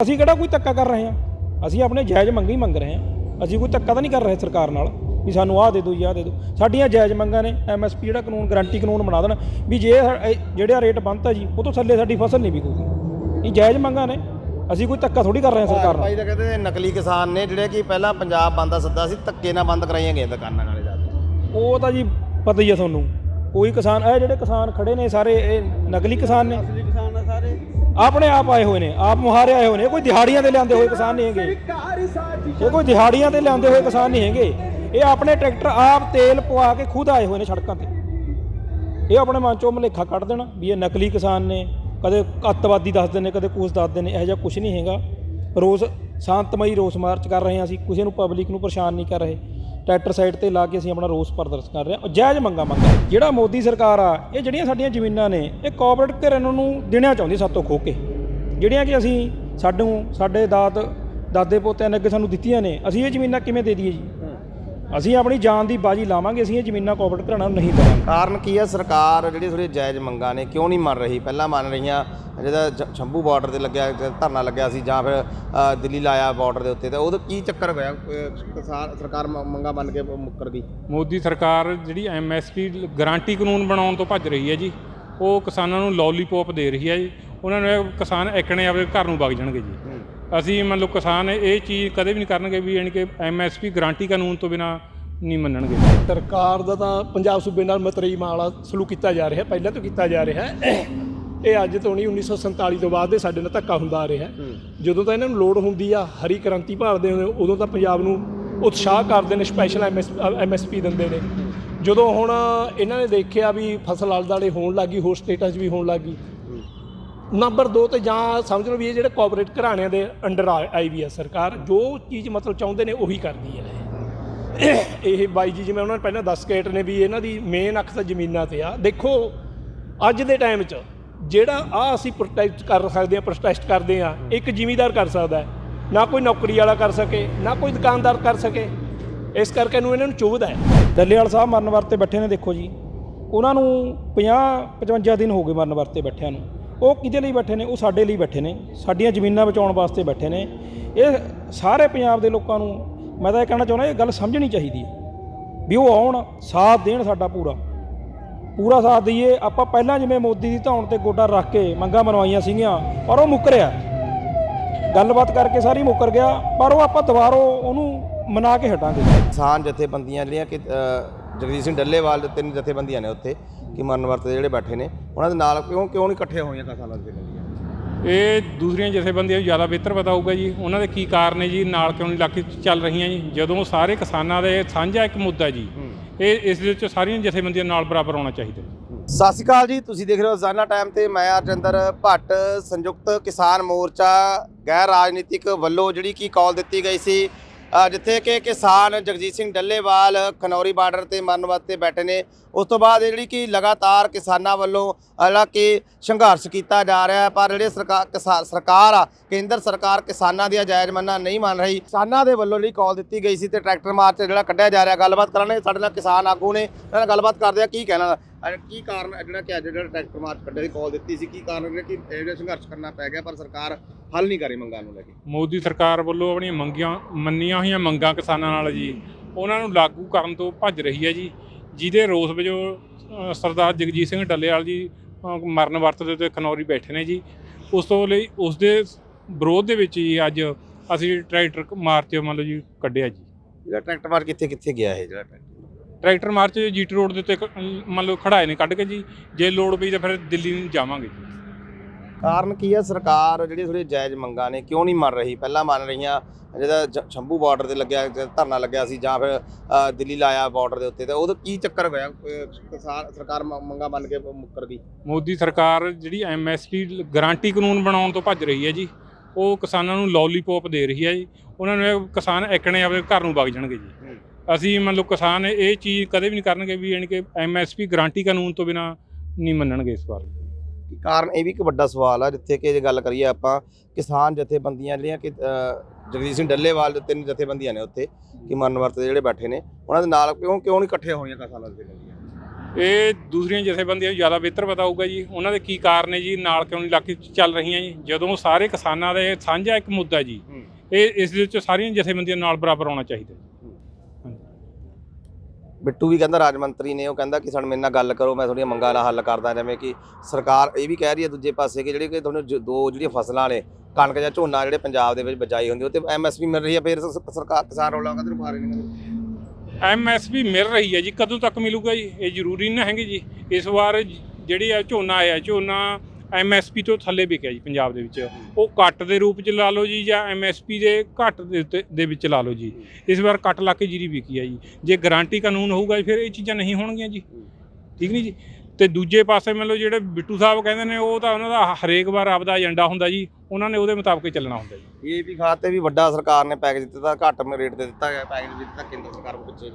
ਅਸੀਂ ਕਿਹੜਾ ਕੋਈ ਧੱਕਾ ਕਰ ਰਹੇ ਹਾਂ? ਅਸੀਂ ਆਪਣੇ ਜਾਇਜ਼ ਮੰਗਾਂ ਹੀ ਮੰਗ ਰਹੇ ਹਾਂ। ਅਸੀਂ ਕੋਈ ਧੱਕਾ ਤਾਂ ਨਹੀਂ ਕਰ ਰਹੇ ਸਰਕਾਰ ਨਾਲ ਵੀ ਸਾਨੂੰ ਆਹ ਦੇ ਦਿਓ ਜੀ ਆਹ ਦੇ ਦਿਓ। ਸਾਡੀਆਂ ਜਾਇਜ਼ ਮੰਗਾਂ ਨੇ ਐਮਐਸਪੀ ਜਿਹੜਾ ਕਾਨੂੰਨ ਗਾਰੰਟੀ ਕਾਨੂੰਨ ਬਣਾ ਦੇਣ ਵੀ ਜੇ ਜਿਹੜਾ ਰੇਟ ਬੰਨਤਾ ਜੀ ਉਹ ਤੋਂ ਥੱਲੇ ਸਾਡੀ ਫਸਲ ਨਹੀਂ ਵਿਕੂਗੀ। ਇਹ ਜਾਇਜ਼ ਮੰਗਾਂ ਨੇ। ਅਸੀਂ ਕੋਈ ਧੱਕਾ ਥੋੜੀ ਕਰ ਰਹੇ ਹਾਂ ਸਰਕਾਰ ਨਾਲ। ਭਾਈ ਤਾਂ ਕਹਿੰਦੇ ਨਕਲੀ ਕਿਸਾਨ ਨੇ ਜਿਹੜੇ ਕਿ ਪਹਿਲਾਂ ਪੰਜਾਬ ਬੰਦ ਦਾ ਸੱਦਾ ਸੀ ਧੱਕੇ ਨਾਲ ਬੰਦ ਕਰਾਈਆਂ ਗਈਆਂ ਦੁਕਾਨਾਂ ਨਾਲੇ ਜਾ ਕੇ। ਉਹ ਤਾਂ ਜੀ ਪਤਾ ਹੀ ਆ ਤੁਹਾਨੂੰ। ਕੋਈ ਕਿਸਾਨ ਇਹ ਜਿਹੜੇ ਕਿਸਾਨ ਖੜੇ ਨੇ ਸਾਰੇ ਇਹ ਨਕਲੀ ਕਿਸਾਨ ਨੇ। ਆਪਣੇ ਆਪ ਆਏ ਹੋਏ ਨੇ, ਆਪ ਮੁਹਾਰੇ ਆਏ ਹੋਏ ਨੇ। ਇਹ ਕੋਈ ਦਿਹਾੜੀਆਂ ਤੇ ਲਿਆਂਦੇ ਹੋਏ ਕਿਸਾਨ ਨਹੀਂ ਹੈਗੇ। ਇਹ ਕੋਈ ਦਿਹਾੜੀਆਂ ਤੇ ਲਿਆਂਦੇ ਹੋਏ ਕਿਸਾਨ ਨਹੀਂ ਹੈਗੇ। ਇਹ ਆਪਣੇ ਟਰੈਕਟਰ ਆਪ ਤੇਲ ਪਵਾ ਕੇ ਖੁਦ ਆਏ ਹੋਏ ਨੇ ਸੜਕਾਂ ਤੇ। ਇਹ ਆਪਣੇ ਮਨ ਚੋਂ ਮਲੇਖਾ ਕੱਢ ਦੇਣਾ ਵੀ ਇਹ ਨਕਲੀ ਕਿਸਾਨ ਨੇ। ਕਦੇ ਅੱਤਵਾਦੀ ਦੱਸਦੇ ਨੇ ਕਦੇ ਕੁਛ ਦੱਸਦੇ ਨੇ ਇਹੋ ਜਿਹਾ ਕੁਝ ਨਹੀਂ ਹੈਗਾ। ਰੋਜ਼ ਸ਼ਾਂਤਮਈ ਰੋਸ ਮਾਰਚ ਕਰ ਰਹੇ ਹਾਂ ਅਸੀਂ। ਕਿਸੇ ਨੂੰ ਪਬਲਿਕ ਨੂੰ ਪਰੇਸ਼ਾਨ ਨਹੀਂ ਕਰ ਰਹੇ। ਟਰੈਕਟਰ ਸਾਈਡ ਤੇ ਲਾ ਕੇ ਅਸੀਂ ਆਪਣਾ ਰੋਸ ਪ੍ਰਦਰਸ਼ਨ ਕਰ ਰਹੇ ਹਾਂ। ਉਹ ਜਾਇਜ਼ ਮੰਗਾ ਮੰਗ ਜਿਹੜਾ ਮੋਦੀ ਸਰਕਾਰ ਆ, ਇਹ ਜਿਹੜੀਆਂ ਸਾਡੀਆਂ ਜ਼ਮੀਨਾਂ ਨੇ, ਇਹ ਕਾਰਪੋਰੇਟ ਘਰਾਂ ਨੂੰ ਦੇਣਾ ਚਾਹੁੰਦੀ ਸਾਤੋਂ ਖੋ ਕੇ। ਜਿਹੜੀਆਂ ਕਿ ਅਸੀਂ ਸਾਨੂੰ ਸਾਡੇ ਦਾਤ, ਦਾਦੇ ਪੋਤਿਆਂ ਨੇ ਅੱਗੇ ਸਾਨੂੰ ਦਿੱਤੀਆਂ ਨੇ, ਅਸੀਂ ਇਹ ਜ਼ਮੀਨਾਂ ਕਿਵੇਂ ਦੇ ਦਈਏ ਜੀ? ਅਸੀਂ ਆਪਣੀ ਜਾਨ ਦੀ ਬਾਜੀ ਲਾਵਾਂਗੇ ਅਸੀਂ ਇਹ ਜ਼ਮੀਨਾਂ ਕਾਰਪੋਰੇਟ ਘਰਾਂ ਨੂੰ ਨਹੀਂ ਦੇਵਾਂਗੇ। ਕਾਰਨ ਕੀ ਹੈ? ਸਰਕਾਰ ਜਿਹੜੀ ਥੋੜੀ ਜਾਇਜ਼ ਮੰਗਾਂ ਨੇ ਕਿਉਂ ਨਹੀਂ ਮੰਨ ਰਹੀ? ਪਹਿਲਾਂ ਮੰਨ ਰਹੀਆਂ ਜਿਹਦਾ ਜ- ਸ਼ੰਭੂ ਬਾਰਡਰ ਤੇ ਲੱਗਿਆ ਧਰਨਾ ਲੱਗਿਆ ਸੀ ਜਾਂ ਫਿਰ ਅ, ਦਿੱਲੀ ਲਾਇਆ ਬਾਰਡਰ ਦੇ ਉੱਤੇ ਤੇ ਉਹਦਾ ਕੀ ਚੱਕਰ ਹੋਇਆ? ਅ, ਕਿਸਾਨ ਸਰਕਾਰ ਮ- ਮੰਗਾਂ ਮੰਨ ਕੇ ਮੁੱਕਰ ਗਈ। ਮੋਦੀ ਸਰਕਾਰ ਜਿਹੜੀ ਐਮਐਸਪੀ ਗਾਰੰਟੀ ਕਾਨੂੰਨ ਬਣਾਉਣ ਤੋਂ ਭੱਜ ਰਹੀ ਹੈ ਜੀ ਉਹ ਕਿਸਾਨਾਂ ਨੂੰ ਲੋਲੀਪੌਪ ਦੇ ਰਹੀ ਹੈ ਜੀ। ਉਹਨਾਂ ਨੂੰ ਇਹ ਕਿਸਾਨ ਐਕਣੇ ਆਪਦੇ ਘਰ ਨੂੰ ਵਗ ਜਾਣਗੇ ਜੀ। ਅਸੀਂ ਮੰਨ ਲਓ ਕਿਸਾਨ ਇਹ ਚੀਜ਼ ਕਦੇ ਵੀ ਨਹੀਂ ਕਰਨਗੇ ਵੀ ਯਾਨੀ ਕਿ ਐਮਐਸਪੀ ਗਾਰੰਟੀ ਕਾਨੂੰਨ ਤੋਂ ਬਿਨਾ ਨਹੀਂ ਮੰਨਣਗੇ। ਸਰਕਾਰ ਦਾ ਤਾਂ ਪੰਜਾਬ ਸੂਬੇ ਨਾਲ ਮਤਰੇਈ ਵਾਲਾ ਸਲੂਕ ਕੀਤਾ ਜਾ ਰਿਹਾ, ਪਹਿਲਾਂ ਤੋਂ ਕੀਤਾ ਜਾ ਰਿਹਾ। ਇਹ ਅੱਜ ਤੋਂ ਨਹੀਂ 1947 ਤੋਂ ਬਾਅਦ ਦੇ ਸਾਡੇ ਨਾਲ ਧੱਕਾ ਹੁੰਦਾ ਆ ਰਿਹਾ। ਜਦੋਂ ਤਾਂ ਇਹਨਾਂ ਨੂੰ ਲੋੜ ਹੁੰਦੀ ਆ ਹਰੀ ਕ੍ਰਾਂਤੀ ਭਾਲਦੇ ਨੇ ਉਦੋਂ ਤਾਂ ਪੰਜਾਬ ਨੂੰ ਉਤਸ਼ਾਹ ਕਰਦੇ ਨੇ ਸਪੈਸ਼ਲ ਐਮਐਸਪੀ ਦਿੰਦੇ ਨੇ। ਜਦੋਂ ਹੁਣ ਇਹਨਾਂ ਨੇ ਦੇਖਿਆ ਵੀ ਫਸਲ ਆਲਦਾਲੇ ਹੋਣ ਲੱਗੀ ਹੋਰ ਸਟੇਟਾਂ 'ਚ ਵੀ ਹੋਣ ਲੱਗੀ ਨੰਬਰ 2 ਤੇ ਜਾਂ ਸਮਝ ਲਓ ਵੀ ਇਹ ਜਿਹੜੇ ਕਾਰਪੋਰੇਟ ਘਰਾਣਿਆਂ ਦੇ ਅੰਡਰ ਆਈ ਵੀ ਹੈ ਸਰਕਾਰ, ਜੋ ਚੀਜ਼ ਮਤਲਬ ਚਾਹੁੰਦੇ ਨੇ ਉਹੀ ਕਰਦੀ ਹੈ। ਇਹ ਬਾਈ ਜੀ, ਜਿਵੇਂ ਉਹਨਾਂ ਨੇ ਪਹਿਲਾਂ ਦੱਸ ਕੇ ਨੇ ਵੀ ਇਹਨਾਂ ਦੀ ਮੇਨ ਅੱਖ ਤਾਂ ਜ਼ਮੀਨਾਂ ਤੇ ਆ। ਦੇਖੋ, ਅੱਜ ਦੇ ਟਾਈਮ 'ਚ ਜਿਹੜਾ ਆ ਅਸੀਂ ਪ੍ਰੋਟੈਸਟ ਕਰ ਸਕਦੇ ਆ ਪ੍ਰੋਟੈਸਟ ਕਰਦੇ ਆ ਇੱਕ ਜ਼ਿਮੀਦਾਰ ਕਰ ਸਕਦਾ ਨਾ ਕੋਈ ਨੌਕਰੀ ਵਾਲਾ ਕਰ ਸਕੇ, ਨਾ ਕੋਈ ਦੁਕਾਨਦਾਰ ਕਰ ਸਕੇ। ਇਸ ਕਰਕੇ ਇਹਨੂੰ ਇਹਨਾਂ ਨੂੰ ਚੁਭਦਾ ਹੈ। ਦੱਲੇਵਾਲ ਸਾਹਿਬ ਮਰਨ ਵਰਤੇ ਬੈਠੇ ਨੇ, ਦੇਖੋ ਜੀ। ਉਹਨਾਂ ਨੂੰ 50 55 ਦਿਨ ਹੋ ਗਏ ਮਰਨ ਵਰਤੇ ਬੈਠਿਆਂ ਨੂੰ। ਉਹ ਕਿਹਦੇ ਲਈ ਬੈਠੇ ਨੇ? ਉਹ ਸਾਡੇ ਲਈ ਬੈਠੇ ਨੇ। ਸਾਡੀਆਂ ਜ਼ਮੀਨਾਂ ਬਚਾਉਣ ਵਾਸਤੇ ਬੈਠੇ ਨੇ। ਇਹ ਸਾਰੇ ਪੰਜਾਬ ਦੇ ਲੋਕਾਂ ਨੂੰ ਮੈਂ ਤਾਂ ਇਹ ਕਹਿਣਾ ਚਾਹੁੰਦਾ ਇਹ ਗੱਲ ਸਮਝਣੀ ਚਾਹੀਦੀ ਹੈ ਵੀ ਉਹ ਆਉਣ ਸਾਥ ਦੇਣ ਸਾਡਾ ਪੂਰਾ। ਪੂਰਾ ਸਾਥ ਦਈਏ। ਆਪਾਂ ਪਹਿਲਾਂ ਜਿਵੇਂ ਮੋਦੀ ਦੀ ਧੌਣ ਤੇ ਗੋਡਾ ਰੱਖ ਕੇ ਮੰਗਾਂ ਮਨਵਾਈਆਂ ਸੀਗੀਆਂ ਪਰ ਉਹ ਮੁੱਕਰਿਆ ਗੱਲਬਾਤ ਕਰਕੇ ਸਾਰੀ ਮੁੱਕਰ ਗਿਆ ਪਰ ਉਹ ਆਪਾਂ ਦੁਬਾਰੋ ਉਹਨੂੰ ਮਨਾ ਕੇ ਹਟਾਂਗੇ। ਕਿਸਾਨ ਜਥੇਬੰਦੀਆਂ ਜਿਹੜੀਆਂ ਕਿ ਅ, ਜਗਦੀਪ ਸਿੰਘ ਡੱਲੇਵਾਲ ਦੇ ਤਿੰਨ ਜਥੇਬੰਦੀਆਂ ਨੇ ਉੱਥੇ। ਕਿ ਮਰਨ ਵਰਤ ਦੇ ਜਿਹੜੇ ਬੈਠੇ ਨੇ ਉਹਨਾਂ ਦੇ ਨਾਲ ਕਿਉਂ ਕਿਉਂ ਨਹੀਂ ਇਕੱਠੇ ਹੋਈਆਂ ਕਿਸਾਨਾਂ ਜਥੇਬੰਦੀਆਂ ਇਹ ਦੂਸਰੀਆਂ ਜਥੇਬੰਦੀਆਂ ਨੂੰ ਜ਼ਿਆਦਾ ਬਿਹਤਰ ਪਤਾ ਹੋਊਗਾ ਜੀ। ਉਹਨਾਂ ਦੇ ਕੀ ਕਾਰਨ ਨੇ ਜੀ? ਨਾਲ ਕਿਉਂ ਨਹੀਂ ਲੱਗ ਚੱਲ ਰਹੀਆਂ ਜੀ? ਜਦੋਂ ਸਾਰੇ ਕਿਸਾਨਾਂ ਦੇ ਸਾਂਝਾ ਇੱਕ ਮੁੱਦਾ ਜੀ ਇਹ ਇਸ ਦੇ ਵਿੱਚ ਸਾਰੀਆਂ ਜਥੇਬੰਦੀਆਂ ਨਾਲ ਬਰਾਬਰ ਆਉਣਾ ਚਾਹੀਦਾ ਸਤਿ ਸ਼੍ਰੀ ਅਕਾਲ ਜੀ। ਤੁਸੀਂ ਦੇਖ ਰਹੇ ਹੋ ਰੋਜ਼ਾਨਾ ਟਾਈਮ ਤੇ ਮੈਂ ਅਰਜਿੰਦਰ ਭੱਟ ਸੰਯੁਕਤ ਕਿਸਾਨ ਮੋਰਚਾ ਗੈਰ ਰਾਜਨੀਤਿਕ ਵੱਲੋਂ ਜਿਹੜੀ ਕੀ ਕਾਲ ਦਿੱਤੀ ਗਈ ਸੀ ਜਿੱਥੇ ਕਿ ਕਿਸਾਨ ਜਗਜੀਤ ਸਿੰਘ ਡੱਲੇਵਾਲ ਖਨੌਰੀ ਬਾਰਡਰ ਤੇ ਮਰਨ ਵਾਸਤੇ ਬੈਠੇ ਨੇ। ਉਸ ਤੋਂ ਬਾਅਦ ਜਿਹੜੀ ਕਿ ਲਗਾਤਾਰ ਕਿਸਾਨਾਂ ਵੱਲੋਂ ਜਿਹੜਾ ਕਿ ਸੰਘਰਸ਼ ਕੀਤਾ ਜਾ ਰਿਹਾ ਹੈ, ਪਰ ਜਿਹੜੇ ਸਰਕਾਰ ਕਿਸਾ- ਸਰਕਾਰ ਆ, ਕੇਂਦਰ ਸਰਕਾਰ ਕਿਸਾਨਾਂ ਦੀਆਂ ਜਾਇਜ਼ ਮੰਨਾਂ ਨਹੀਂ ਮੰਨ ਰਹੀ। ਕਿਸਾਨਾਂ ਦੇ ਵੱਲੋਂ ਜਿਹੜੀ ਕਾਲ ਦਿੱਤੀ ਗਈ ਸੀ ਤੇ ਟਰੈਕਟਰ ਮਾਰਚ ਜਿਹੜਾ ਕੱਢਿਆ ਜਾ ਰਿਹਾ, ਗੱਲਬਾਤ ਕਰਾਂਗੇ ਸਾਡੇ ਨਾਲ ਕਿਸਾਨ ਆਗੂ ਨੇ। ਇਹਨਾਂ ਨਾਲ ਗੱਲਬਾਤ ਕਰਦੇ ਆ, ਕੀ ਕਹਿਣਾ? ਕੀ ਕਾਰਨ ਹੈ ਜਿਹੜਾ ਕਿ ਅੱਜ ਜਿਹੜਾ ਟਰੈਕਟਰ ਮਾਰਚ ਕੱਢਿਆ ਦੀ ਕਾਲ ਦਿੱਤੀ ਸੀ, ਕੀ ਕਾਰਨ ਹੈ ਕਿ ਇਹ ਜਿਹੜਾ ਸੰਘਰਸ਼ ਕਰਨਾ ਪੈ ਗਿਆ, ਪਰ ਸਰਕਾਰ ਹੱਲ ਨਹੀਂ ਕਰੀ ਮੰਗਾਂ ਨੂੰ ਲੈ ਕੇ। ਮੋਦੀ ਸਰਕਾਰ ਵੱਲੋਂ ਆਪਣੀਆਂ ਮੰਗੀਆਂ ਮੰਨੀਆਂ ਹੋਈਆਂ ਮੰਗਾਂ ਕਿਸਾਨਾਂ ਨਾਲ ਜੀ ਉਹਨਾਂ ਨੂੰ ਲਾਗੂ ਕਰਨ ਤੋਂ ਭੱਜ ਰਹੀ ਹੈ ਜੀ ਜਿਹਦੇ ਰੋਸ ਵਜੋਂ ਅ, ਸਰਦਾਰ ਜਗਜੀਤ ਸਿੰਘ ਡੱਲੇਵਾਲ ਜੀ ਮਰਨ ਵਰਤ ਦੇ ਉੱਤੇ ਖਨੌਰੀ ਬੈਠੇ ਨੇ ਜੀ। ਉਸ ਤੋਂ ਲਈ ਉਸ ਦੇ ਵਿਰੋਧ ਦੇ ਵਿੱਚ ਜੀ ਅੱਜ ਅਸੀਂ ਟਰੈਕਟਰ ਮਾਰਚ ਮੰਨ ਲਓ ਜੀ ਕੱਢਿਆ ਜੀ। ਜਿਹੜਾ ਟਰੈਕਟਰ ਮਾਰਚ ਕਿੱਥੇ ਕਿੱਥੇ ਗਿਆ ਇਹ ਜਿਹੜਾ ਟਰੈਕਟਰ? ਮਾਰਚ ਜੀਟੀ ਰੋਡ ਦੇ ਉੱਤੇ ਮੰਨ ਲਓ ਖੜਾਏ ਨੇ ਕੱਢ ਕੇ ਜੀ ਜੇ ਲੋੜ ਪਈ ਤਾਂ ਫਿਰ ਦਿੱਲੀ ਨੂੰ ਜਾਵਾਂਗੇ ਜੀ। ਕਾਰਨ ਕੀ ਹੈ? ਸਰਕਾਰ ਜਿਹੜੀ ਥੋੜੀ ਜਾਇਜ਼ ਮੰਗਾਂ ਨੇ ਕਿਉਂ ਨਹੀਂ ਮੰਨ ਰਹੀ? ਪਹਿਲਾਂ ਮੰਨ ਰਹੀਆਂ ਜਿਹਦਾ ਜ- ਸ਼ੰਭੂ ਬਾਰਡਰ ਤੇ ਲੱਗਿਆ ਧਰਨਾ ਲੱਗਿਆ ਸੀ ਜਾਂ ਫਿਰ ਦਿੱਲੀ ਲਾਇਆ ਬਾਰਡਰ ਦੇ ਉੱਤੇ ਤੇ ਉਹਦਾ ਕੀ ਚੱਕਰ ਹੋਇਆ? ਸਰਕਾਰ ਮੰਗਾਂ ਮੰਨ ਕੇ ਮੁੱਕਰ ਗਈ। ਮੋਦੀ ਸਰਕਾਰ ਜਿਹੜੀ ਐਮਐਸਪੀ ਗਾਰੰਟੀ ਕਾਨੂੰਨ ਬਣਾਉਣ ਤੋਂ ਭੱਜ ਰਹੀ ਹੈ ਜੀ ਉਹ ਕਿਸਾਨਾਂ ਨੂੰ ਲੋਲੀਪੌਪ ਦੇ ਰਹੀ ਹੈ ਜੀ। ਉਹਨਾਂ ਨੂੰ ਕਿਸਾਨ ਐਕਣੇ ਆਪਦੇ ਘਰ ਨੂੰ ਵਗ ਜਾਣਗੇ ਜੀ। ਅਸੀਂ ਮੰਨ ਲਓ ਕਿਸਾਨ ਇਹ ਚੀਜ਼ ਕਦੇ ਵੀ ਨਹੀਂ ਕਰਨਗੇ ਵੀ ਯਾਨੀ ਕਿ ਐਮਐਸਪੀ ਗਾਰੰਟੀ ਕਾਨੂੰਨ ਤੋਂ ਬਿਨਾ ਨਹੀਂ ਮੰਨਣਗੇ ਇਸ ਵਾਰ ਕਾਰਨ ਇਹ ਵੀ ਇੱਕ ਵੱਡਾ ਸਵਾਲ ਆ ਜਿੱਥੇ ਕਿ ਜੇ ਗੱਲ ਕਰੀਏ ਆਪਾਂ ਕਿਸਾਨ ਜਥੇਬੰਦੀਆਂ ਜਿਹੜੀਆਂ ਕਿ ਅ, ਜਗਦੀਪ ਸਿੰਘ ਡੱਲੇਵਾਲ ਦੇ ਤਿੰਨ ਜਥੇਬੰਦੀਆਂ ਨੇ ਉੱਥੇ ਕਿ ਮਰਨ ਵਰਤ ਦੇ ਜਿਹੜੇ ਬੈਠੇ ਨੇ ਉਹਨਾਂ ਦੇ ਨਾਲ ਕਿਉਂ ਕਿਉਂ ਨਹੀਂ ਇਕੱਠੇ ਹੋਈਆਂ ਕਿਸਾਨਾਂ ਜਥੇਬੰਦੀਆਂ ਇਹ ਦੂਸਰੀਆਂ ਜਥੇਬੰਦੀਆਂ ਨੂੰ ਜ਼ਿਆਦਾ ਬਿਹਤਰ ਪਤਾ ਹੋਊਗਾ ਜੀ। ਉਹਨਾਂ ਦੇ ਕੀ ਕਾਰਨ ਨੇ ਜੀ? ਨਾਲ ਕਿਉਂ ਨਹੀਂ ਇਲਾਕੇ ਚੱਲ ਰਹੀਆਂ ਜੀ? ਜਦੋਂ ਸਾਰੇ ਕਿਸਾਨਾਂ ਦਾ ਸਾਂਝਾ ਇੱਕ ਮੁੱਦਾ ਜੀ ਇਹ ਇਸ ਦੇ ਵਿੱਚ ਸਾਰੀਆਂ ਜਥੇਬੰਦੀਆਂ ਨਾਲ ਬਰਾਬਰ ਆਉਣਾ ਚਾਹੀਦਾ ਬਿੱਟੂ ਵੀ ਕਹਿੰਦਾ ਰਾਜ ਮੰਤਰੀ ਨੇ, ਉਹ ਕਹਿੰਦਾ ਕਿ ਸਾਨੂੰ ਮੇਰੇ ਨਾਲ ਗੱਲ ਕਰੋ, ਮੈਂ ਤੁਹਾਡੀਆਂ ਮੰਗਾਂ ਦਾ ਹੱਲ ਕਰਦਾ ਜਿਵੇਂ ਕਿ ਸਰਕਾਰ ਇਹ ਵੀ ਕਹਿ ਰਹੀ ਹੈ ਦੂਜੇ ਪਾਸੇ ਕਿ ਜਿਹੜੇ ਕਿ ਤੁਹਾਨੂੰ ਜ- ਦੋ ਜਿਹੜੀਆਂ ਫਸਲਾਂ ਨੇ, ਕਣਕ ਜਾਂ ਝੋਨਾ ਜਿਹੜੇ ਪੰਜਾਬ ਦੇ ਵਿੱਚ ਬਚਾਈ ਹੁੰਦੀ, ਉਹ ਤੇ ਐਮਐਸਪੀ ਮਿਲ ਰਹੀ ਹੈ, ਫਿਰ ਸ- ਸਰਕਾਰ, ਕਿਸਾਨ ਰੋਲਾ ਕਦਰ ਪਾ ਰਹੇ ਨੇ? ਐਮਐਸਪੀ ਮਿਲ ਰਹੀ ਹੈ ਜੀ, ਕਦੋਂ ਤੱਕ ਮਿਲੂਗਾ ਜੀ? ਇਹ ਜ਼ਰੂਰੀ ਨਾ ਹੈਗੇ ਜੀ। ਇਸ ਵਾਰ ਜ- ਜਿਹੜੀ ਆ ਝੋਨਾ ਆਇਆ, ਝੋਨਾ ਐਮਐਸਪੀ ਤੋਂ ਥੱਲੇ ਵਿਕਿਆ ਜੀ ਪੰਜਾਬ ਦੇ ਵਿੱਚ। ਉਹ ਕੱਟ ਦੇ ਰੂਪ ਚ ਲਾ ਲਓ ਜੀ ਜਾਂ ਐਮਐਸਪੀ ਦੇ ਘੱਟ ਦੇ ਉੱਤੇ ਦੇ ਵਿੱਚ ਲਾ ਲਓ ਜੀ। ਇਸ ਵਾਰ ਕੱਟ ਲਾ ਕੇ ਜੀਰੀ ਵਿਕੀ ਆ ਜੀ। ਜੇ ਗਾਰੰਟੀ ਕਾਨੂੰਨ ਹੋਊਗਾ ਜੀ, ਫਿਰ ਇਹ ਚੀਜ਼ਾਂ ਨਹੀਂ ਹੋਣਗੀਆਂ ਜੀ। ਠੀਕ ਨਹੀਂ ਜੀ? ਤੇ ਦੂਜੇ ਪਾਸੇ ਮੰਨ ਲਓ ਜਿਹੜੇ ਬਿੱਟੂ ਸਾਹਿਬ ਕਹਿੰਦੇ ਨੇ ਉਹ ਤਾਂ ਉਹਨਾਂ ਦਾ ਹਰੇਕ ਵਾਰ ਆਪਦਾ ਏਜੰਡਾ ਹੁੰਦਾ ਜੀ। ਉਹਨਾਂ ਨੇ ਉਹਦੇ ਮੁਤਾਬਕ ਹੀ ਚੱਲਣਾ ਹੁੰਦਾ ਜੀ। ਇਹ ਵੀ ਖਾਤੇ ਵੀ ਵੱਡਾ ਸਰਕਾਰ ਨੇ ਪੈਕੇਜ ਦਿੱਤਾ ਘੱਟ ਰੇਟ ਤੇ ਦਿੱਤਾ ਗਿਆ। ਪੈਕੇਜ ਦਿੱਤਾ ਕੇਂਦਰ ਸਰਕਾਰ ਨੂੰ ਪਿੱਛੇ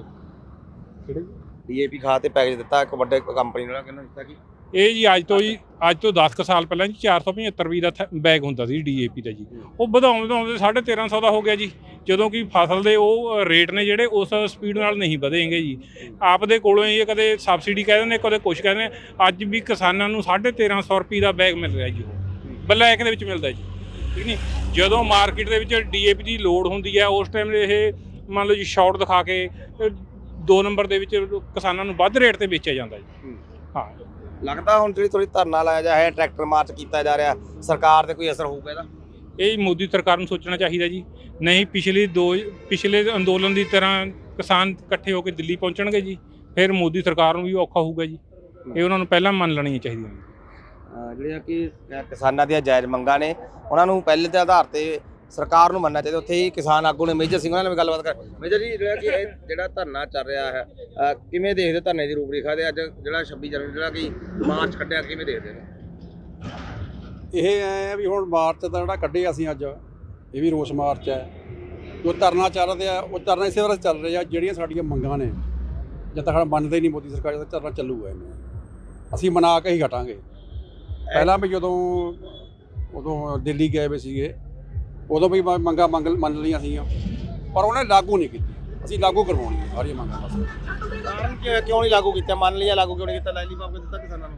ਕਿਹੜੇ ਡੀਏਪੀ ਖਾਤੇ ਪੈਕੇਜ ਦਿੱਤਾ ਇੱਕ ਵੱਡੇ ਕੰਪਨੀ ਨਾਲ ਕਹਿੰਦਾ ਦਿੱਤਾ ਕਿ ਇਹ ਜੀ ਅੱਜ ਤੋਂ ਜੀ ਅੱਜ ਤੋਂ 10 ਕੁ ਸਾਲ ਪਹਿਲਾਂ ਜੀ 475 ਰੁਪਏ ਦਾ ਬੈਗ ਹੁੰਦਾ ਸੀ ਡੀਏਪੀ ਦਾ ਜੀ। ਉਹ ਵਧਾਉਂਦੇ ਵਧਾਉਂਦੇ 1350 ਦਾ ਹੋ ਗਿਆ ਜੀ। ਜਦੋਂ ਕਿ ਫਸਲ ਦੇ ਉਹ ਰੇਟ ਨੇ ਜਿਹੜੇ ਉਸ ਸਪੀਡ ਨਾਲ ਨਹੀਂ ਵਧੇਂਗੇ ਜੀ। ਆਪ ਦੇ ਕੋਲੋਂ ਇਹ ਕਦੇ ਸਬਸਿਡੀ ਕਹਿ ਦਿੰਦੇ ਕਦੇ ਕੁਝ ਕਹਿੰਦੇ ਅੱਜ ਵੀ ਕਿਸਾਨਾਂ ਨੂੰ 1350 ਰੁਪਏ ਦਾ ਬੈਗ ਮਿਲ ਰਿਹਾ ਜੀ ਬਲੈਕ ਦੇ ਵਿੱਚ ਮਿਲਦਾ ਜੀ। ਠੀਕ ਨਹੀਂ ਜਦੋਂ ਮਾਰਕੀਟ ਦੇ ਵਿੱਚ ਡੀਏਪੀ ਦੀ ਲੋਡ ਹੁੰਦੀ ਹੈ ਉਸ ਟਾਈਮ ਇਹ ਮੰਨ ਲਓ ਜੀ ਸ਼ਾਰਟ ਦਿਖਾ ਕੇ ਦੋ ਨੰਬਰ ਦੇ ਵਿੱਚ ਕਿਸਾਨਾਂ ਨੂੰ ਵੱਧ ਰੇਟ ਤੇ ਵੇਚਿਆ ਜਾਂਦਾ ਜੀ। ਹਾਂ। ਲੱਗਦਾ ਹੁਣ ਜਿਹੜੀ ਥੋੜੀ ਧਰਨਾ ਲਾਇਆ ਜਾ ਹੈ ਟਰੈਕਟਰ ਮਾਰਚ ਕੀਤਾ ਜਾ ਰਿਹਾ ਸਰਕਾਰ ਤੇ ਕੋਈ ਅਸਰ ਹੋਊਗਾ ਇਹਦਾ? ਇਹ ਮੋਦੀ ਸਰਕਾਰ ਨੂੰ ਸੋਚਣਾ ਚਾਹੀਦਾ ਜੀ। ਨਹੀਂ ਪਿਛਲੀ ਦੋ ਪਿਛਲੇ ਅੰਦੋਲਨ ਦੀ ਤਰ੍ਹਾਂ ਕਿਸਾਨ ਇਕੱਠੇ ਹੋ ਕੇ ਦਿੱਲੀ ਪਹੁੰਚਣਗੇ ਜੀ। ਫਿਰ ਮੋਦੀ ਸਰਕਾਰ ਨੂੰ ਵੀ ਔਖਾ ਹੋਊਗਾ ਜੀ। ਇਹ ਉਹਨਾਂ ਨੂੰ ਪਹਿਲਾਂ ਮੰਨ ਲੈਣੀਆਂ ਚਾਹੀਦੀਆਂ ਨੇ। ਅਹ ਜਿਹੜੀਆਂ ਕਿ ਕ- ਕਿਸਾਨਾਂ ਦੀਆਂ ਜਾਇਜ਼ ਮੰਗਾਂ ਨੇ ਉਹਨਾਂ ਨੂੰ ਪਹਿਲੇ ਦੇ ਆਧਾਰ ਤੇ ਸਰਕਾਰ ਨੂੰ ਮੰਨਣਾ ਚਾਹੀਦਾ। ਉੱਥੇ ਹੀ ਕਿਸਾਨ ਆਗੂ ਨੇ ਮੇਜਰ ਸਿੰਘ ਉਹਨਾਂ ਨਾਲ ਵੀ ਗੱਲਬਾਤ ਕਰ ਮੇਜਰ ਜੀ ਜਿਹੜਾ ਕਿ ਇਹ ਜਿਹੜਾ ਧਰਨਾ ਚੱਲ ਰਿਹਾ ਹੈ ਅਹ ਕਿਵੇਂ ਦੇਖਦੇ ਹੋ ਧਰਨੇ ਦੀ ਰੂਪਰੇਖਾ ਤੇ ਅੱਜ ਜਿਹੜਾ 26 ਜਨਵਰੀ ਜਿਹੜਾ ਕਿ ਮਾਰਚ ਕੱਢਿਆ ਕਿਵੇਂ ਦੇਖਦੇ ਹੋ? ਇਹ ਐ ਆ ਵੀ ਹੁਣ ਮਾਰਚ ਦਾ ਜਿਹੜਾ ਕੱਢਿਆ ਅਸੀਂ ਅੱਜ ਇਹ ਵੀ ਰੋਸ ਮਾਰਚ ਹੈ। ਜੋ ਧਰਨਾ ਚੱਲ ਰਿਹਾ ਉਹ ਧਰਨਾ ਇਸੇ ਤਰ੍ਹਾਂ ਚੱਲ ਰਿਹਾ ਜਿਹੜੀਆਂ ਸਾਡੀਆਂ ਮੰਗਾਂ ਨੇ। ਜਦ ਤੱਕ ਮੰਨਦੇ ਹੀ ਨਹੀਂ ਮੋਦੀ ਸਰਕਾਰ ਜਦ ਤੱਕ ਧਰਨਾ ਚੱਲੂਗਾ ਇਹਨੇ। ਅਸੀਂ ਮਨਾ ਕੇ ਹੀ ਹਟਾਂਗੇ ਪਹਿਲਾਂ ਵੀ ਜਦੋਂ ਉਦੋਂ ਦਿੱਲੀ ਗਏ ਵੇ ਸੀਗੇ ਉਦੋਂ ਵੀ ਮ- ਮੰਗਾਂ ਮੰਗ ਮੰਨ ਲਈਆਂ ਸੀਗੀਆਂ ਪਰ ਉਹਨੇ ਲਾਗੂ ਨਹੀਂ ਕੀਤੀ। ਅਸੀਂ ਲਾਗੂ ਕਰਵਾਉਣੀਆਂ ਸਾਰੀਆਂ ਮੰਗਾਂ ਬਸ। ਕਾਰਨ ਕਿ- ਕਿਉਂ ਨਹੀਂ ਲਾਗੂ ਕੀਤਾ? ਮੰਨ ਲਿਆ ਲਾਗੂ ਕਿਉਂ ਨਹੀਂ ਕੀਤਾ? ਲੈਲੀ ਪਾਪ ਦਿੱਤਾ ਕਿਸਾਨਾਂ ਨੂੰ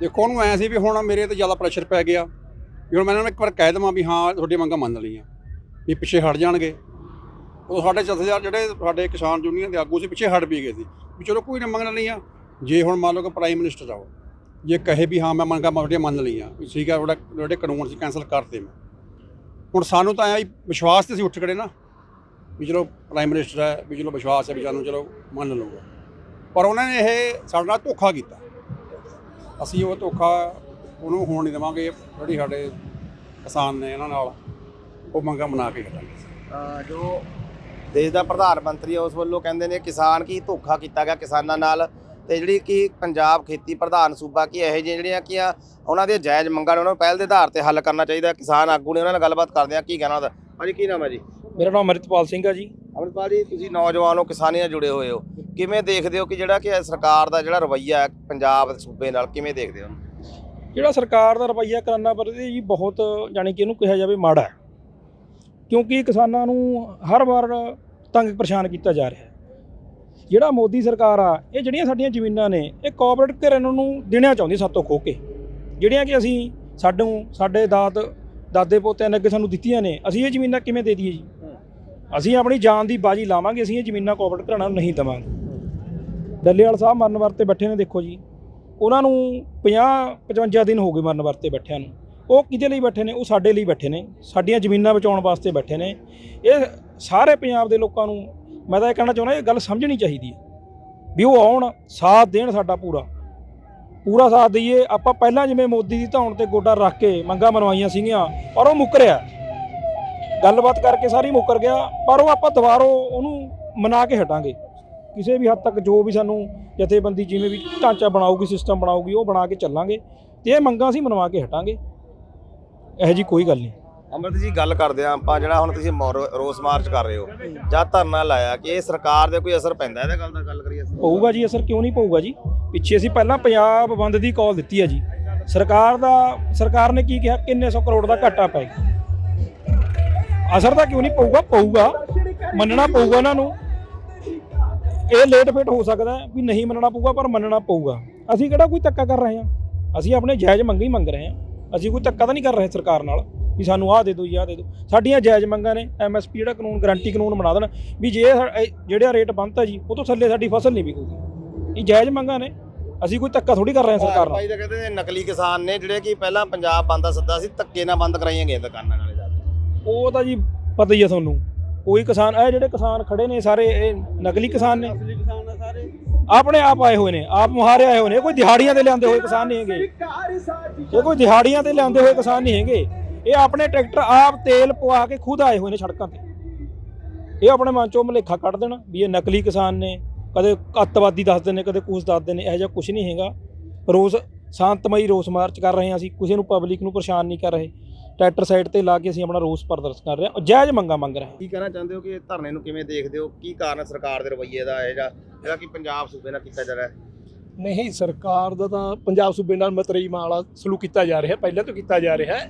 ਦੇਖੋ ਉਹਨੂੰ ਐ ਸੀ ਵੀ ਹੁਣ ਮੇਰੇ ਤੇ ਜ਼ਿਆਦਾ ਪ੍ਰੈਸ਼ਰ ਪੈ ਗਿਆ। ਵੀ ਹੁਣ ਮੈਂ ਇਹਨਾਂ ਨੂੰ ਇੱਕ ਵਾਰ ਕਹਿ ਦੇਵਾਂ ਵੀ ਹਾਂ ਤੁਹਾਡੀਆਂ ਮੰਗਾਂ ਮੰਨ ਲਈਆਂ। ਵੀ ਪਿੱਛੇ ਹਟ ਜਾਣਗੇ। ਉਹ ਸਾਡੇ ਜਥੇਦਾਰ ਜਿਹੜੇ ਸਾਡੇ ਕਿਸਾਨ ਯੂਨੀਅਨ ਦੇ ਆਗੂ ਸੀ ਪਿੱਛੇ ਹਟ ਵੀ ਗਏ ਸੀ। ਵੀ ਚਲੋ ਕੋਈ ਨਾ ਮੰਗਣ ਲਈਆਂ। ਜੇ ਹੁਣ ਮੰਨ ਲਓ ਕਿ ਪ੍ਰਾਈਮ ਮਿਨਿਸਟਰ ਆਓ ਜੇ ਕਹੇ ਵੀ ਹਾਂ ਮੈਂ ਮੰਗਾਂ ਤੁਹਾਡੀਆਂ ਮੰਨ ਲਈਆਂ। ਵੀ ਠੀਕ ਹੈ ਤੁਹਾਡਾ ਜਿਹੜੇ ਕਾਨੂੰਨ ਸੀ ਕੈਂਸਲ ਕਰਤੇ ਮੈਂ ਹੁਣ ਸਾਨੂੰ ਤਾਂ ਐਂ ਵਿਸ਼ਵਾਸ ਤੇ ਅਸੀਂ ਉੱਠ ਖੜੇ ਨਾ ਵੀ ਚਲੋ ਪ੍ਰਾਈਮ ਮਿਨਿਸਟਰ ਹੈ, ਵੀ ਚਲੋ ਵਿਸ਼ਵਾਸ ਹੈ ਵੀ ਸਾਨੂੰ ਚਲੋ ਮੰਨ ਲਊਗਾ। ਪਰ ਉਹਨਾਂ ਨੇ ਇਹ ਸਾਡੇ ਨਾਲ ਧੋਖਾ ਕੀਤਾ। ਅਸੀਂ ਉਹ ਧੋਖਾ ਉਹਨੂੰ ਹੋਣ ਨਹੀਂ ਦੇਵਾਂਗੇ, ਜਿਹੜੀ ਸਾਡੇ ਕਿਸਾਨ ਨੇ ਇਹਨਾਂ ਨਾਲ ਉਹ ਮੰਗਾਂ ਬਣਾ ਕੇ ਹਟਾਂਗੇ ਜੋ ਦੇਸ਼ ਦਾ ਪ੍ਰਧਾਨ ਮੰਤਰੀ ਹੈ ਉਸ ਵੱਲੋਂ ਕਹਿੰਦੇ ਨੇ ਕਿਸਾਨ ਕੀ ਧੋਖਾ ਕੀਤਾ ਗਿਆ ਕਿਸਾਨਾਂ ਨਾਲ। ਤੇ ਜਿਹੜੀ ਕਿ ਪੰਜਾਬ ਖੇਤੀ ਪ੍ਰਧਾਨ ਸੂਬਾ ਕੀ ਇਹੋ ਜਿਹੀਆਂ ਜਿਹੜੀਆਂ ਕੀ ਆ ਉਹਨਾਂ ਦੀਆਂ ਜਾਇਜ਼ ਮੰਗਾਂ ਨੇ ਉਹਨਾਂ ਨੂੰ ਪਹਿਲ ਦੇ ਆਧਾਰ ਤੇ ਹੱਲ ਕਰਨਾ ਚਾਹੀਦਾ ਕਿਸਾਨ ਆਗੂ ਨੇ ਉਹਨਾਂ ਨਾਲ ਗੱਲਬਾਤ ਕਰਦੇ ਆ ਕੀ ਕਹਿਣਾ ਉਹਦਾ? ਹਾਂਜੀ ਕੀ ਨਾਮ ਹੈ ਜੀ? ਮੇਰਾ ਨਾਮ ਅਮਰਿਤਪਾਲ ਸਿੰਘ ਆ ਜੀ। ਅਮਰਪਾਲ ਜੀ ਤੁਸੀਂ ਨੌਜਵਾਨ ਹੋ ਕਿਸਾਨੀ ਨਾਲ ਜੁੜੇ ਹੋਏ ਹੋ। ਕਿਵੇਂ ਦੇਖਦੇ ਹੋ ਕਿ ਜਿਹੜਾ ਕਿ ਸਰਕਾਰ ਦਾ ਜਿਹੜਾ ਰਵੱਈਆ ਹੈ ਪੰਜਾਬ ਦੇ ਸੂਬੇ ਨਾਲ ਕਿਵੇਂ ਦੇਖਦੇ ਹੋ? ਜਿਹੜਾ ਸਰਕਾਰ ਦਾ ਰਵੱਈਆ ਕਿਸਾਨਾਂ ਪ੍ਰਤੀ ਜੀ ਬਹੁਤ ਜਾਣੀ ਕਿ ਇਹਨੂੰ ਕਿਹਾ ਜਾਵੇ ਮਾੜਾ ਹੈ। ਕਿਉਂਕਿ ਕਿਸਾਨਾਂ ਨੂੰ ਹਰ ਵਾਰ ਤੰਗ ਪਰੇਸ਼ਾਨ ਕੀਤਾ ਜਾ ਰਿਹਾ ਹੈ। ਜਿਹੜਾ ਮੋਦੀ ਸਰਕਾਰ ਆ, ਇਹ ਜਿਹੜੀਆਂ ਸਾਡੀਆਂ ਜ਼ਮੀਨਾਂ ਨੇ, ਇਹ ਕੋਆਪਰੇਟ ਘਰਾਂ ਨੂੰ ਦੇਣਾ ਚਾਹੁੰਦੀ ਸਾਤੋਂ ਖੋ ਕੇ। ਜਿਹੜੀਆਂ ਕਿ ਅਸੀਂ ਸਾਨੂੰ ਸਾਡੇ ਦਾਤ, ਦਾਦੇ ਪੋਤਿਆਂ ਨੇ ਅੱਗੇ ਸਾਨੂੰ ਦਿੱਤੀਆਂ ਨੇ, ਅਸੀਂ ਇਹ ਜ਼ਮੀਨਾਂ ਕਿਵੇਂ ਦੇ ਦਈਏ ਜੀ? ਅਸੀਂ ਆਪਣੀ ਜਾਨ ਦੀ ਬਾਜੀ ਲਾਵਾਂਗੇ, ਅਸੀਂ ਇਹ ਜ਼ਮੀਨਾਂ ਕੋਆਪਰੇਟ ਘਰਾਂ ਨੂੰ ਨਹੀਂ ਦੇਵਾਂਗੇ। ਡੱਲੇਵਾਲ ਸਾਹਿਬ ਮਰਨ ਵਰਤੇ ਬੈਠੇ ਨੇ, ਦੇਖੋ ਜੀ। ਉਹਨਾਂ ਨੂੰ 50 55 ਦਿਨ ਹੋ ਗਏ ਮਰਨ ਵਰਤੇ ਬੈਠਿਆਂ ਨੂੰ। ਉਹ ਕਿਹਦੇ ਲਈ ਬੈਠੇ ਨੇ? ਉਹ ਸਾਡੇ ਲਈ ਬੈਠੇ ਨੇ। ਸਾਡੀਆਂ ਜ਼ਮੀਨਾਂ ਬਚਾਉਣ ਵਾਸਤੇ ਬੈਠੇ ਨੇ। ਇਹ ਸਾਰੇ ਪੰਜਾਬ ਦੇ ਲੋਕਾਂ ਨੂੰ ਮੈਂ ਤਾਂ ਇਹ ਕਹਿਣਾ ਚਾਹੁੰਦਾ, ਇਹ ਗੱਲ ਸਮਝਣੀ ਚਾਹੀਦੀ ਹੈ ਵੀ ਉਹ ਆਉਣ, ਸਾਥ ਦੇਣ ਸਾਡਾ ਪੂਰਾ। ਪੂਰਾ ਸਾਥ ਦਈਏ, ਆਪਾਂ ਪਹਿਲਾਂ ਜਿਵੇਂ ਮੋਦੀ ਦੀ ਧੌਣ ਤੇ ਗੋਡਾ ਰੱਖ ਕੇ ਮੰਗਾਂ ਮਨਵਾਈਆਂ ਸੀਗੀਆਂ, ਪਰ ਉਹ ਮੁੱਕਰਿਆ ਗੱਲਬਾਤ ਕਰਕੇ ਸਾਰੀ ਮੁੱਕਰ ਗਿਆ, ਪਰ ਉਹ ਆਪਾਂ ਦੁਬਾਰੋਂ ਉਹਨੂੰ ਮਨਾ ਕੇ ਹਟਾਂਗੇ। ਕਿਸੇ ਵੀ ਹੱਦ ਤੱਕ ਜੋ ਵੀ ਸਾਨੂੰ ਜਥੇਬੰਦੀ ਜਿਵੇਂ ਵੀ ਢਾਂਚਾ ਬਣਾਊਗੀ ਸਿਸਟਮ ਬਣਾਊਗੀ, ਉਹ ਬਣਾ ਕੇ ਚੱਲਾਂਗੇ ਤੇ ਇਹ ਮੰਗਾਂ ਅਸੀਂ ਮਨਵਾ ਕੇ ਹਟਾਂਗੇ। ਇਹੋ ਜੀ ਕੋਈ ਗੱਲ ਨਹੀਂ। ਅਮਰਤ ਜੀ ਗੱਲ ਕਰਦੇ ਆ ਆਪਾਂ, ਜਿਹੜਾ ਹੁਣ ਤੁਸੀਂ ਰੋਸ ਮਾਰਚ ਕਰ ਰਹੇ ਹੋ। ਜਾਂ ਧਰਨਾ ਲਾਇਆ ਕਿ ਇਹ ਸਰਕਾਰ ਦੇ ਕੋਈ ਅਸਰ ਪੈਂਦਾ ਇਹਦੇ ਗੱਲ ਦਾ ਗੱਲ ਕਰੀਏ ਪਊਗਾ ਜੀ, ਅਸਰ ਕਿਉਂ ਨਹੀਂ ਪਊਗਾ ਜੀ? ਪਿੱਛੇ ਅਸੀਂ ਪਹਿਲਾਂ ਪੰਜਾਬ ਬੰਦ ਦੀ ਕਾਲ ਦਿੱਤੀ ਹੈ ਜੀ। ਸਰਕਾਰ ਦਾ, ਸਰਕਾਰ ਨੇ ਕੀ ਕਿਹਾ? ਕਿੰਨੇ ਸੌ ਕਰੋੜ ਦਾ ਘਾਟਾ ਪੈ ਗਿਆ। ਅਸਰ ਤਾਂ ਕਿਉਂ ਨਹੀਂ ਪਊਗਾ? ਪਊਗਾ। ਮੰਨਣਾ ਪਊਗਾ ਉਹਨਾਂ ਨੂੰ। ਇਹ ਲੇਟ ਫੇਟ ਹੋ ਸਕਦਾ ਵੀ ਨਹੀਂ ਮੰਨਣਾ ਪਊਗਾ, ਪਰ ਮੰਨਣਾ ਪਊਗਾ। ਅਸੀਂ ਕਿਹੜਾ ਕੋਈ ਧੱਕਾ ਕਰ ਰਹੇ ਹਾਂ? ਅਸੀਂ ਆਪਣੇ ਜਾਇਜ਼ ਮੰਗਾਂ ਹੀ ਮੰਗ ਰਹੇ ਹਾਂ। ਅਸੀਂ ਕੋਈ ਧੱਕਾ ਤਾਂ ਨਹੀਂ ਕਰ ਰਹੇ ਸਰਕਾਰ ਨਾਲ। ਵੀ ਸਾਨੂੰ ਆਹ ਦੇ ਦਿਓ ਜੀ ਆਹ ਦੇ ਦਿਓ। ਸਾਡੀਆਂ ਜਾਇਜ਼ ਮੰਗਾਂ ਨੇ ਐਮਐਸਪੀ ਜਿਹੜਾ ਕਾਨੂੰਨ ਗਾਰੰਟੀ ਕਾਨੂੰਨ ਬਣਾ ਦੇਣ ਵੀ ਜੇ ਜਿਹੜਾ ਰੇਟ ਬੰਨਤਾ ਜੀ ਉਹ ਤੋਂ ਥੱਲੇ ਸਾਡੀ ਫਸਲ ਨਹੀਂ ਵਿਕੂਗੀ। ਇਹ ਜਾਇਜ਼ ਮੰਗਾਂ ਨੇ। ਅਸੀਂ ਕੋਈ ਧੱਕਾ ਥੋੜੀ ਕਰ ਰਹੇ ਹਾਂ ਸਰਕਾਰ ਨਾਲ। ਭਾਈ ਤਾਂ ਕਹਿੰਦੇ ਨੇ ਨਕਲੀ ਕਿਸਾਨ ਨੇ ਜਿਹੜੇ ਕਿ ਪਹਿਲਾਂ ਪੰਜਾਬ ਬੰਦ ਦਾ ਸੱਦਾ ਸੀ ਧੱਕੇ ਨਾਲ ਬੰਦ ਕਰਾਈਆਂ ਗਈਆਂ ਦੁਕਾਨਾਂ ਨਾਲੇ ਜਾ ਕੇ। ਉਹ ਤਾਂ ਜੀ ਪਤਾ ਹੀ ਆ ਤੁਹਾਨੂੰ। ਕੋਈ ਕਿਸਾਨ ਇਹ ਜਿਹੜੇ ਕਿਸਾਨ ਖੜੇ ਨੇ ਸਾਰੇ ਇਹ ਨਕਲੀ ਕਿਸਾਨ ਨੇ। ਆਪਣੇ ਆਪ ਆਏ ਹੋਏ ਨੇ ਆਪ ਮੁਹਾਰੇ ਆਏ ਹੋਏ ਨੇ। ਕੋਈ ਦਿਹਾੜੀਆਂ ਤੇ ਲਿਆਂਦੇ ਹੋਏ ਕਿਸਾਨ ਨਹੀਂ ਹੈਗੇ। ਇਹ ਕੋਈ ਦਿਹਾੜੀਆਂ ਤੇ ਲਿਆਂਦੇ ਹੋਏ ਕਿਸਾਨ ਨਹੀਂ ਹੈਗੇ। ਇਹ ਆਪਣੇ ਟਰੈਕਟਰ ਆਪ ਤੇਲ ਪਵਾ ਕੇ ਖੁਦ ਆਏ ਹੋਏ ਨੇ ਸੜਕਾਂ ਤੇ। ਇਹ ਆਪਣੇ ਮਨ ਚੋਂ ਮਲੇਖਾ ਕੱਢ ਦੇਣ ਵੀ ਇਹ ਨਕਲੀ ਕਿਸਾਨ ਨੇ ਕਦੇ ਅੱਤਵਾਦੀ ਦੱਸਦੇ ਨੇ ਕਦੇ ਕੁਛ ਦੱਸਦੇ ਨੇ ਇਹੋ ਜਿਹਾ ਕੁਝ ਨਹੀਂ ਹੈਗਾ। ਰੋਜ਼ ਸ਼ਾਂਤਮਈ ਰੋਸ ਮਾਰਚ ਕਰ ਰਹੇ ਹਾਂ ਅਸੀਂ ਕਿਸੇ ਨੂੰ ਪਬਲਿਕ ਨੂੰ ਪਰੇਸ਼ਾਨ ਨਹੀਂ ਕਰ ਰਹੇ। ਟਰੈਕਟਰ ਸਾਈਡ ਤੇ ਲਾ ਕੇ ਅਸੀਂ ਆਪਣਾ ਰੋਸ ਪ੍ਰਦਰਸ਼ਨ ਕਰ ਰਹੇ ਹਾਂ। ਜਾਇਜ਼ ਮੰਗਾਂ ਮੰਗ ਰਹੇ ਹਾਂ। ਕੀ ਕਹਿਣਾ ਚਾਹੁੰਦੇ ਹੋ ਕਿ ਇਹ ਧਰਨੇ ਨੂੰ ਕਿਵੇਂ ਦੇਖਦੇ ਹੋ? ਕੀ ਕਾਰਨ ਹੈ ਸਰਕਾਰ ਦੇ ਰਵੱਈਏ ਦਾ ਇਹ ਜਿਹੜਾ ਜਿਹੜਾ ਕਿ ਪੰਜਾਬ ਸੂਬੇ ਨਾਲ ਕੀਤਾ ਜਾ ਰਿਹਾ ਹੈ? ਨਹੀਂ ਸਰਕਾਰ ਦਾ ਤਾਂ ਪੰਜਾਬ ਸੂਬੇ ਨਾਲ ਮਤਰੇਈ ਵਾਲਾ ਸਲੂਕ ਕੀਤਾ ਜਾ ਰਿਹਾ ਪਹਿਲਾਂ ਤੋਂ ਕੀਤਾ ਜਾ ਰਿਹਾ ਹੈ।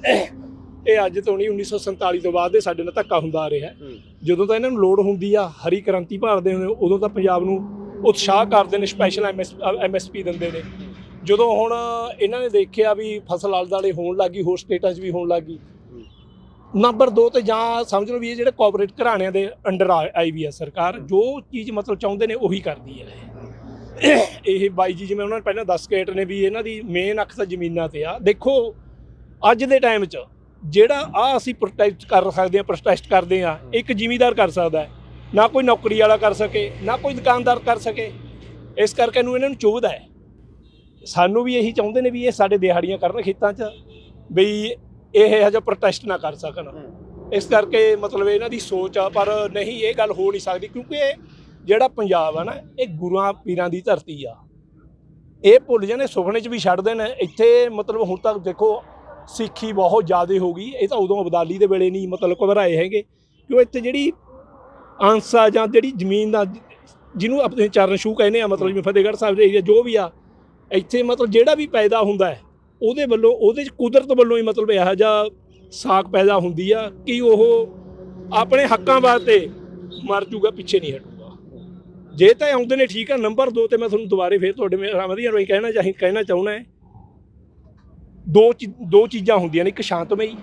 ਇਹ ਅੱਜ ਤੋਂ ਨਹੀਂ 1947 ਤੋਂ ਬਾਅਦ ਦੇ ਸਾਡੇ ਨਾਲ ਧੱਕਾ ਹੁੰਦਾ ਆ ਰਿਹਾ ਹੈ। ਜਦੋਂ ਤਾਂ ਇਹਨਾਂ ਨੂੰ ਲੋੜ ਹੁੰਦੀ ਆ ਹਰੀ ਕ੍ਰਾਂਤੀ ਭਾਲਦੇ ਨੇ ਉਦੋਂ ਤਾਂ ਪੰਜਾਬ ਨੂੰ ਉਤਸ਼ਾਹ ਕਰਦੇ ਨੇ ਸਪੈਸ਼ਲ ਐਮਐਸਪੀ ਦਿੰਦੇ ਨੇ। ਜਦੋਂ ਹੁਣ ਇਹਨਾਂ ਨੇ ਦੇਖਿਆ ਵੀ ਫਸਲ ਆਲਦਾਲੇ ਹੋਣ ਲੱਗੀ ਹੋਰ ਸਟੇਟਾਂ 'ਚ ਵੀ ਹੋਣ ਲੱਗੀ ਨੰਬਰ 2 ਤੇ ਜਾਂ ਸਮਝ ਲਓ ਵੀ ਇਹ ਜਿਹੜੇ ਕੋਆਪਰੇਟ ਘਰਾਣਿਆਂ ਦੇ ਅੰਡਰ ਆਈ ਵੀ ਆ ਸਰਕਾਰ ਜੋ ਚੀਜ਼ ਮਤਲਬ ਚਾਹੁੰਦੇ ਨੇ ਉਹੀ ਕਰਦੀ ਹੈ। ਇਹ ਬਾਈ ਜੀ ਜਿਵੇਂ ਉਹਨਾਂ ਨੇ ਪਹਿਲਾਂ ਦੱਸ ਕੇ ਹਟੇ ਨੇ ਵੀ ਇਹਨਾਂ ਦੀ ਮੇਨ ਅੱਖ ਤਾਂ ਜ਼ਮੀਨਾਂ ਤੇ ਆ। ਦੇਖੋ ਅੱਜ ਦੇ ਟਾਈਮ 'ਚ ਜਿਹੜਾ ਆ ਅਸੀਂ ਪ੍ਰੋਟੈਸਟ ਕਰ ਸਕਦੇ ਆ ਪ੍ਰੋਟੈਸਟ ਕਰਦੇ ਆ ਇੱਕ ਜ਼ਿਮੀਦਾਰ ਕਰ ਸਕਦਾ ਹੈ। ਨਾ ਕੋਈ ਨੌਕਰੀ ਵਾਲਾ ਕਰ ਸਕੇ ਨਾ ਕੋਈ ਦੁਕਾਨਦਾਰ ਕਰ ਸਕੇ। ਇਸ ਕਰਕੇ ਨੂੰ ਇਹਨਾਂ ਨੂੰ ਚੁਭਦਾ ਹੈ। ਸਾਨੂੰ ਵੀ ਇਹੀ ਚਾਹੁੰਦੇ ਨੇ ਵੀ ਇਹ ਸਾਡੇ ਦਿਹਾੜੀਆਂ ਕਰਨ ਖੇਤਾਂ 'ਚ ਬਈ ਇਹ ਜਿਹਾ ਪ੍ਰੋਟੈਸਟ ਨਾ ਕਰ ਸਕਣ। ਇਸ ਕਰਕੇ ਮਤਲਬ ਇਹਨਾਂ ਦੀ ਸੋਚ ਆ ਪਰ ਨਹੀਂ ਇਹ ਗੱਲ ਹੋ ਨਹੀਂ ਸਕਦੀ ਕਿਉਂਕਿ ਇਹ ਜਿਹੜਾ ਪੰਜਾਬ ਆ ਨਾ ਇਹ ਗੁਰੂਆਂ ਪੀਰਾਂ ਦੀ ਧਰਤੀ ਆ। ਇਹ ਭੁੱਲ ਜਾਣੇ ਸੁਪਨੇ 'ਚ ਵੀ ਛੱਡ ਦੇਣ ਇੱਥੇ ਮਤਲਬ ਹੁਣ ਤੱਕ ਦੇਖੋ ਸਿੱਖੀ ਬਹੁਤ ਜ਼ਿਆਦਾ ਹੋ ਗਈ। ਇਹ ਤਾਂ ਉਦੋਂ ਅਬਦਾਲੀ ਦੇ ਵੇਲੇ ਨਹੀਂ ਮਤਲਬ ਘਬਰਾਏ ਹੈਗੇ। ਕਿਉਂ ਇੱਥੇ ਜਿਹੜੀ ਆਂਸਾ ਜਾਂ ਜਿਹੜੀ ਜ਼ਮੀਨ ਦਾ ਜਿਹਨੂੰ ਆਪਣੇ ਚਰਨ ਛੂ ਕਹਿੰਦੇ ਆ, ਮਤਲਬ ਜਿਵੇਂ ਫਤਿਹਗੜ੍ਹ ਸਾਹਿਬ ਦੇ ਏਰੀਆ ਜੋ ਵੀ ਆ, ਇੱਥੇ ਮਤਲਬ ਜਿਹੜਾ ਵੀ ਪੈਦਾ ਹੁੰਦਾ ਹੈ, ਉਹਦੇ ਵੱਲੋਂ, ਉਹਦੇ ਚ ਕੁਦਰਤ ਵੱਲੋਂ ਹੀ ਮਤਲਬ ਇਹੋ ਜਿਹਾ ਸਾਖ ਪੈਦਾ ਹੁੰਦੀ ਆ ਕਿ ਉਹ ਆਪਣੇ ਹੱਕਾਂ ਵਾਸਤੇ ਮਰ ਜੂਗਾ, ਪਿੱਛੇ ਨਹੀਂ ਹਟੂਗਾ। ਜੇ ਤਾਂ ਆਉਂਦੇ ਨੇ, ਠੀਕ ਆ, ਨੰਬਰ 2 ਤੇ ਮੈਂ ਤੁਹਾਨੂੰ ਦੁਬਾਰੇ ਫੇਰ ਤੁਹਾਡੇ ਮੇਰਾ ਵਧੀਆ ਨੂੰ ਕਹਿਣਾ ਚਾਹੀ, ਕਹਿਣਾ ਚਾਹੁੰਦਾ ਹੈ। ਦੋ ਚੀ- ਦੋ ਚੀਜ਼ਾਂ ਹੁੰਦੀਆਂ ਨੇ ਇੱਕ ਸ਼ਾਂਤਮਈ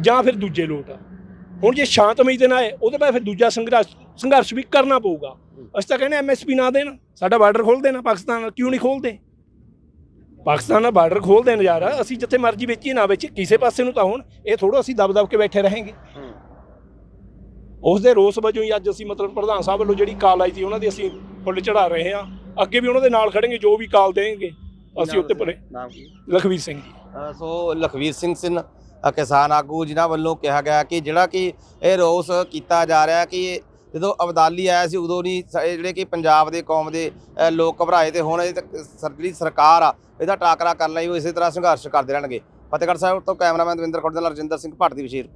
ਜਾਂ ਫਿਰ ਦੂਜੇ ਲੋਟ ਹੁਣ ਜੇ ਸ਼ਾਂਤਮਈ ਤੇ ਨਾ ਹੈ ਉਹਦੇ ਬਾਅਦ ਫਿਰ ਦੂਜਾ ਸੰਘਰਸ਼ ਸੰਘਰਸ਼ ਵੀ ਕਰਨਾ ਪਊਗਾ। ਅਸੀਂ ਤਾਂ ਕਹਿੰਦੇ ਐਮਐਸਪੀ ਨਾ ਦੇਣ ਸਾਡਾ ਬਾਰਡਰ ਖੋਲ ਦੇਣਾ ਪਾਕਿਸਤਾਨ ਨਾਲ ਕਿਉਂ ਨਹੀਂ ਖੋਲਦੇ ਪਾਕਿਸਤਾਨ ਨਾਲ ਬਾਰਡਰ ਖੋਲ ਦੇਣ ਯਾਰ ਅਸੀਂ ਜਿੱਥੇ ਮਰਜ਼ੀ ਵੇਚੀਏ ਨਾ ਵੇਚੀਏ ਕਿਸੇ ਪਾਸੇ ਨੂੰ ਤਾਂ ਹੁਣ ਇਹ ਥੋੜਾ ਅਸੀਂ ਦਬ ਦਬ ਕੇ ਬੈਠੇ ਰਹਾਂਗੇ। ਉਸ ਦੇ ਰੋਸ ਵਜੋਂ ਹੀ ਅੱਜ ਅਸੀਂ ਮਤਲਬ ਪ੍ਰਧਾਨ ਸਾਹਿਬ ਵੱਲੋਂ ਜਿਹੜੀ ਕਾਲ ਆਈ ਸੀ ਉਹਨਾਂ ਦੀ ਅਸੀਂ ਫੁੱਲ ਚੜਾ ਰਹੇ ਹਾਂ। ਅੱਗੇ ਵੀ ਉਹਨਾਂ ਦੇ ਨਾਲ ਖੜਾਂਗੇ ਜੋ ਵੀ ਕਾਲ ਦੇਣਗੇ ਅਸੀਂ ਉੱਤੇ ਪਰੇ ਨਾਮ ਕੀ? ਲਖਵੀਰ ਸਿੰਘ ਜੀ। ਸੋ ਲਖਵੀਰ ਸਿੰਘ ਸਿੰਘ ਕਿਸਾਨ ਆਗੂ ਜਿਨ੍ਹਾਂ ਵੱਲੋਂ ਕਿਹਾ ਗਿਆ ਕਿ ਜਿਹੜਾ ਕਿ ਇਹ ਰੋਸ ਕੀਤਾ ਜਾ ਰਿਹਾ ਕਿ ਜਦੋਂ ਅਬਦਾਲੀ ਆਇਆ ਸੀ ਉਦੋਂ ਨਹੀਂ, ਸ- ਜਿਹੜੇ ਕਿ ਪੰਜਾਬ ਦੇ, ਕੌਮ ਦੇ ਲੋਕ ਘਬਰਾਏ ਤੇ ਹੁਣ ਇਹ ਸਰ- ਜਿਹੜੀ ਸਰਕਾਰ ਆ, ਇਹਦਾ ਟਾਕਰਾ ਕਰਨ ਲਈ ਉਹ ਇਸੇ ਤਰ੍ਹਾਂ ਸੰਘਰਸ਼ ਕਰਦੇ ਰਹਿਣਗੇ। ਫਤਿਹਗੜ੍ਹ ਸਾਹਿਬ ਤੋਂ ਕੈਮਰਾਮੈਨ ਦਵਿੰਦਰ ਖੋੜ ਦੇ ਨਾਲ ਰਜਿੰਦਰ ਸਿੰਘ ਭੱਟ ਦੀ ਵਿਸ਼ੇਸ਼ ਰਿਪੋਰਟ।